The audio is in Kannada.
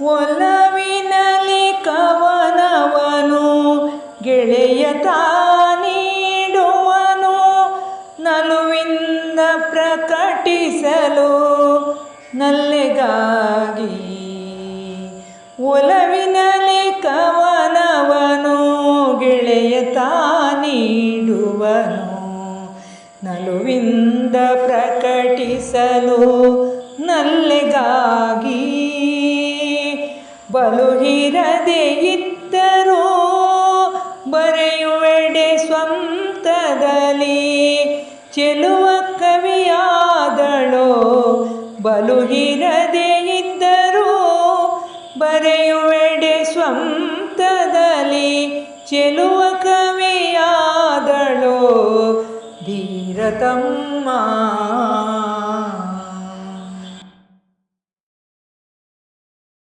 ಒಲವಿನಲಿ ಕವನವನು ಗೆಳೆಯ ನೀಡುವನು ನಲುವಿಂದ ಪ್ರಕಟಿಸಲು ನಲ್ಲೆಗಾಗಿ. ಒಲವಿನಲಿ ಕವನವನು ಗೆಳೆಯ ನೀಡುವನು ನಲುವಿಂದ ಪ್ರಕಟಿಸಲು ನಲ್ಲೆಗಾಗಿ. ಬಲುಹಿರದೆ ಇದ್ದರೂ ಬರೆಯುವೆಡೆ ಸ್ವಂತದಲ್ಲಿ ಚೆಲುವ ಕವಿಯಾದಳೋ. ಬಲುಹಿರದೆ ಇದ್ದರೂ ಬರೆಯುವೆಡೆ ಸ್ವಂತದಲ್ಲಿ ಚೆಲುವ ಕವಿಯಾದಳೋ. ಧೀರತಮ್ಮ